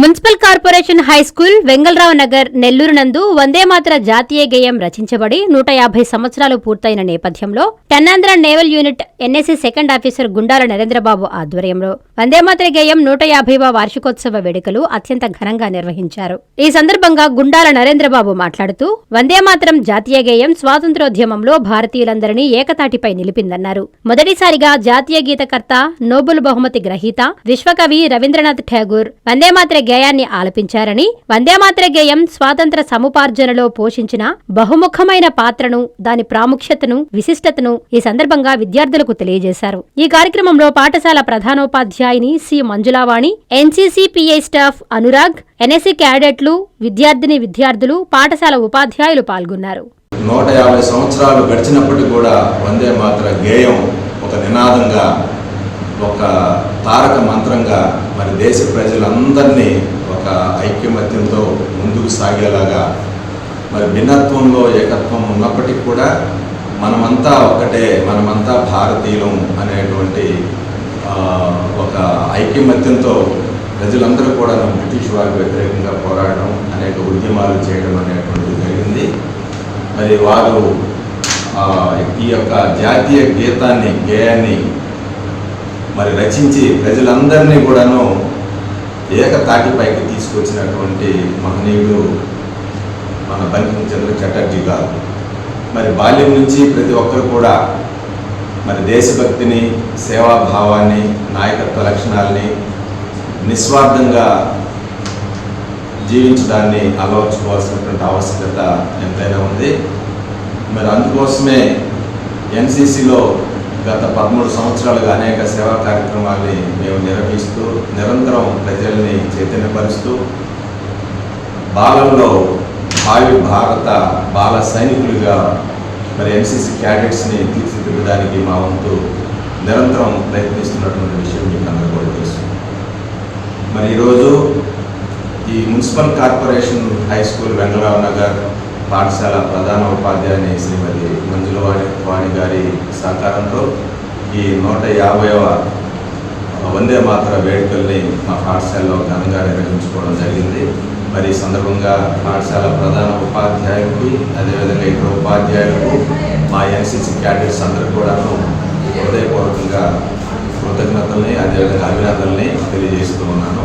Municipal corporation high school Vengalarao Nagar Nellore నందు వందే మాత్ర జాతీయ గేయం రచించబడి నూట యాభై సంవత్సరాలు పూర్తయిన నేపథ్యంలో టెన్నాంధ్ర naval unit NSC second officer Gundala Narendrababu ఆధ్వర్యంలో వందే గేయం నూట యాభైవ వార్షికోత్సవ వేడుకలు అత్యంత ఘనంగా నిర్వహించారు. ఈ సందర్భంగా గుండాల నరేంద్రబాబు మాట్లాడుతూ వందేమాత్రం జాతీయ గేయం స్వాతంత్రోద్యమంలో భారతీయులందరినీ ఏకతాటిపై నిలిపిందన్నారు. మొదటిసారిగా జాతీయ గీతకర్త నోబుల్ బహుమతి గ్రహీత విశ్వకవి రవీంద్రనాథ్ ఠాగూర్ వందేమాతర గేయాన్ని ఆలపించారని వందేమాతర గేయం స్వాతంత్ర సముపార్జనలో పోషించిన బహుముఖమైన పాత్రను దాని ప్రాముఖ్యతను విశిష్టతను ఈ సందర్భంగా విద్యార్థులకు తెలియజేశారు. ఈ కార్యక్రమంలో పాఠశాల ప్రధానోపాధ్యాయుని C. Manjulavani NCCPI staff Anurag NSC క్యాడెట్లు విద్యార్థిని విద్యార్థులు పాఠశాల ఉపాధ్యాయులు పాల్గొన్నారు. నూట యాభై సంవత్సరాలు గడిచినప్పటికీ కూడా వందే మాత్ర గేయం ఒక నినాదంగా ఒక తారక మంత్రంగా మరి దేశ ప్రజలందరినీ ఒక ఐక్యమత్యంతో ముందుకు సాగేలాగా మరి భిన్నత్వంలో ఏకత్వం ఉన్నప్పటికీ కూడా మనమంతా ఒక్కటే మనమంతా భారతీయులం అనేటువంటి ఒక ఐక్యమత్యంతో ప్రజలందరూ కూడా బ్రిటిష్ వారికి వ్యతిరేకంగా పోరాడడం అనేక ఉద్యమాలు చేయడం అనేటువంటిది జరిగింది. మరి వారు ఈ యొక్క జాతీయ గీతాన్ని గేయాన్ని మరి రచించి ప్రజలందరినీ కూడాను ఏకతాటిపైకి తీసుకొచ్చినటువంటి మహనీయుడు మన బంకిం చంద్ర చటర్జీ గారు. మరి బాల్యం నుంచి ప్రతి ఒక్కరు కూడా మరి దేశభక్తిని సేవాభావాన్ని నాయకత్వ లక్షణాలని నిస్వార్థంగా జీవించడాన్ని అలవర్చుకోవాల్సినటువంటి ఆవశ్యకత ఎంతైనా ఉంది. మరి అందుకోసమే ఎన్సీసీలో గత పదమూడు సంవత్సరాలుగా అనేక సేవా కార్యక్రమాల్ని మేము నిర్వహిస్తూ నిరంతరం ప్రజల్ని చైతన్యపరుస్తూ బాలల్లో భావి భారత బాల సైనికులుగా మరి ఎన్సీసీ క్యాడెట్స్ని తీర్చిదిద్దడానికి మా వంతు నిరంతరం ప్రయత్నిస్తున్నటువంటి విషయం మీకు అందరూ కూడా తెలుసు. మరి ఈరోజు ఈ municipal corporation high school Vengalarao Nagar పాఠశాల ప్రధాన ఉపాధ్యాయుని శ్రీమతి మంజులవాణి వాణి గారి సహకారంతో ఈ నూట యాభైవ వందే మాత్ర వేడుకల్ని మా పాఠశాలలో ఘనంగా నిర్వహించుకోవడం జరిగింది. మరి ఈ సందర్భంగా పాఠశాల ప్రధాన ఉపాధ్యాయులకి అదేవిధంగా ఇతర ఉపాధ్యాయులకు మా ఎన్సీసీ క్యాడెట్స్ అందరూ కూడాను హృదయపూర్వకంగా కృతజ్ఞతల్ని అదేవిధంగా అభినందనల్ని తెలియజేస్తూ ఉన్నాను.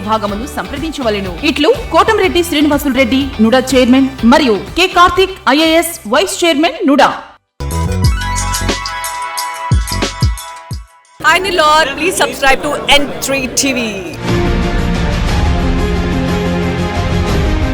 విభాగమును సంప్రదించవలెను. ఇట్లు కోటంరెడ్డి శ్రీనివాసులు రెడ్డి నుడా చైర్మన్ మరియు K Karthik IAS vice chairman NUDA. Hi Nilor, please subscribe to N3 TV.